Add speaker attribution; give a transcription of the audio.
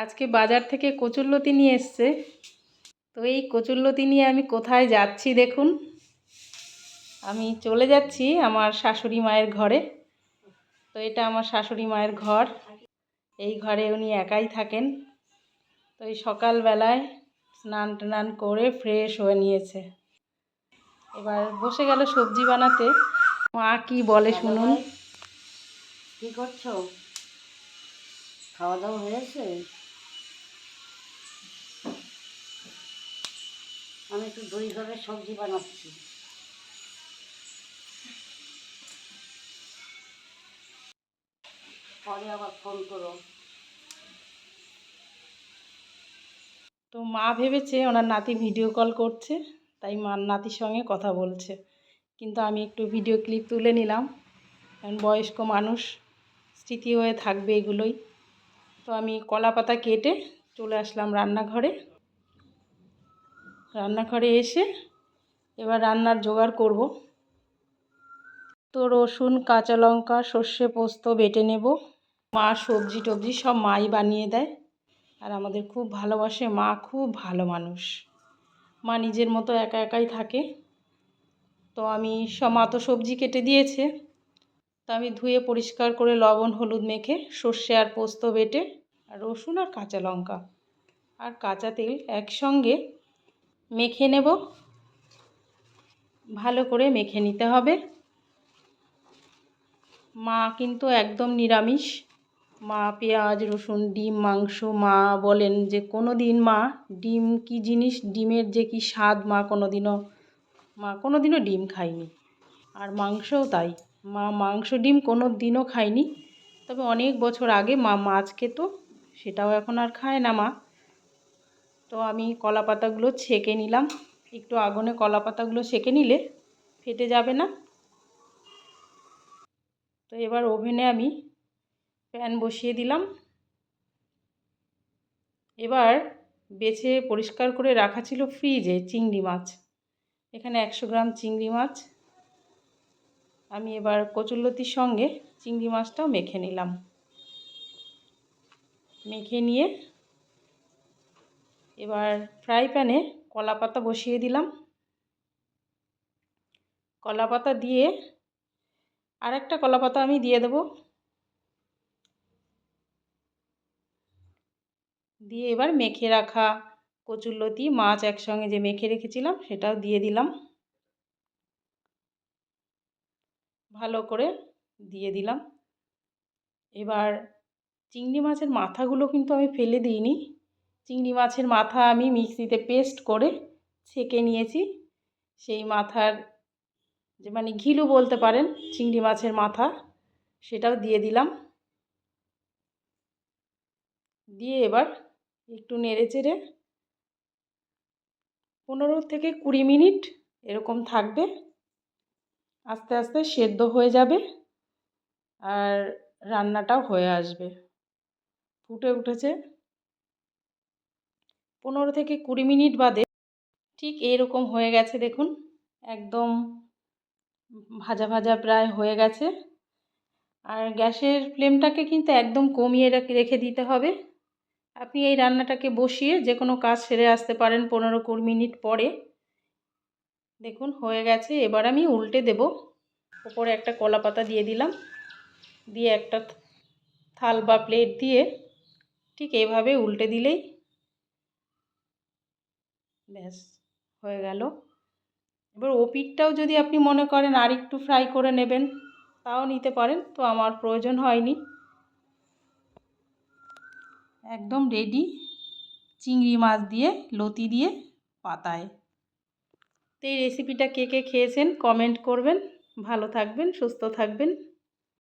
Speaker 1: আজকে বাজার থেকে কচুরলতি নিয়ে এসছে। তো এই কচুরলতি নিয়ে আমি কোথায় যাচ্ছি দেখুন। আমি চলে যাচ্ছি আমার শাশুড়ি মায়ের ঘরে। তো এটা আমার শাশুড়ি মায়ের ঘর। এই ঘরে উনি একাই থাকেন। তো এই সকালবেলায় স্নান টান করে ফ্রেশ হয়ে নিয়েছে। এবার বসে গেল সবজি বানাতে। মা কি বলে শুনুন।
Speaker 2: কি করছ? খাওয়া দাওয়া হয়েছে আমি একটু দই ধরে সবজি বানাচ্ছি। পরে আবার ফোন করো।
Speaker 1: তো মা ভেবেছে ওনার নাতি ভিডিও কল করছে, তাই মা নাতির সঙ্গে কথা বলছে। কিন্তু আমি একটু ভিডিও ক্লিপ তুলে নিলাম। কারণ বয়স্ক মানুষ, স্মৃতি হয়ে থাকবে এগুলোই। তো আমি কলা পাতা কেটে চলে আসলাম রান্নাঘরে। রান্নাঘরে এসে এবার রান্নার জোগাড় করব। তো রসুন, কাঁচা লঙ্কা, সর্ষে পোস্ত বেটে নেব। মা সবজি টবজি সব মাই বানিয়ে দেয়। আর আমাদের খুব ভালোবাসে মা, খুব ভালো মানুষ। মা নিজের মতো একা একাই থাকে। তো আমি সব, মা তো সবজি কেটে দিয়েছে। তো আমি ধুয়ে পরিষ্কার করে লবণ, হলুদ মেখে সর্ষে আর পোস্ত বেটে আর রসুন আর কাঁচা লঙ্কা আর কাঁচা তেল একসঙ্গে মেখে নেব। ভালো করে মেখে নিতে হবে। মা কিন্তু একদম নিরামিষ। মা পেঁয়াজ, রসুন, ডিম, মাংস, মা বলেন যে কোনো দিন মা ডিম কি জিনিস, ডিমের যে কি স্বাদ মা কোনো দিনও মা কোনো দিনও ডিম খায়নি। আর মাংসও তাই। মা মাংস, ডিম কোনো দিনও খায়নি। তবে অনেক বছর আগে মা মাছ খেত, সেটাও এখন আর খায় না মা। তো আমি কলা পাতাগুলো ছেঁকে নিলাম। একটু আগুনে কলা পাতাগুলো সেঁকে নিলে ফেটে যাবে না। তো এবার ওভেনে আমি প্যান বসিয়ে দিলাম। এবার বেছে পরিষ্কার করে রাখা ছিল ফ্রিজে চিংড়ি মাছ। এখানে একশো গ্রাম চিংড়ি মাছ। আমি এবার কচুরলতির সঙ্গে চিংড়ি মাছটাও মেখে নিলাম। মেখে নিয়ে এবার ফ্রাই প্যানে কলা পাতা বসিয়ে দিলাম। কলা পাতা দিয়ে আর একটা কলা পাতা আমি দিয়ে দেবো। দিয়ে এবার মেখে রাখা কচুরলতি, মাছ একসঙ্গে যে মেখে রেখেছিলাম সেটাও দিয়ে দিলাম। ভালো করে দিয়ে দিলাম। এবার চিংড়ি মাছের মাথাগুলো কিন্তু আমি ফেলে দিইনি। চিংড়ি মাছের মাথা আমি মিক্সিতে পেস্ট করে ছেঁকে নিয়েছি। সেই মাথার যে মানে ঘিলু বলতে পারেন, চিংড়ি মাছের মাথা, সেটাও দিয়ে দিলাম। দিয়ে এবার একটু নেড়ে চেড়ে পনেরো থেকে কুড়ি মিনিট এরকম থাকবে। আস্তে আস্তে সেদ্ধ হয়ে যাবে আর রান্নাটাও হয়ে আসবে। ফুটে উঠেছে। পনেরো থেকে কুড়ি মিনিট বাদে ঠিক এরকম হয়ে গেছে, দেখুন। একদম ভাজা ভাজা প্রায় হয়ে গেছে। আর গ্যাসের ফ্লেমটাকে কিন্তু একদম কমিয়ে রেখে দিতে হবে। আপনি এই রান্নাটাকে বসিয়ে যে কোনো কাজ সেরে আসতে পারেন পনেরো কুড়ি মিনিট পরে। দেখুন, হয়ে গেছে। এবার আমি উল্টে দেব। ওপরে একটা কলা পাতা দিয়ে দিলাম। দিয়ে একটা থাল বা প্লেট দিয়ে ঠিক এভাবে উল্টে দিলেই ব্যাস, হয়ে গেল। এবার ও পিঠটাও যদি আপনি মনে করেন আর একটু ফ্রাই করে নেবেন, তাও নিতে পারেন, তো আমার প্রয়োজন হয়নি। একদম রেডি চিংড়ি মাছ দিয়ে, লতি দিয়ে, পাতায়। তো এই রেসিপিটা কে কে খেয়েছেন কমেন্ট করবেন। ভালো থাকবেন, সুস্থ থাকবেন।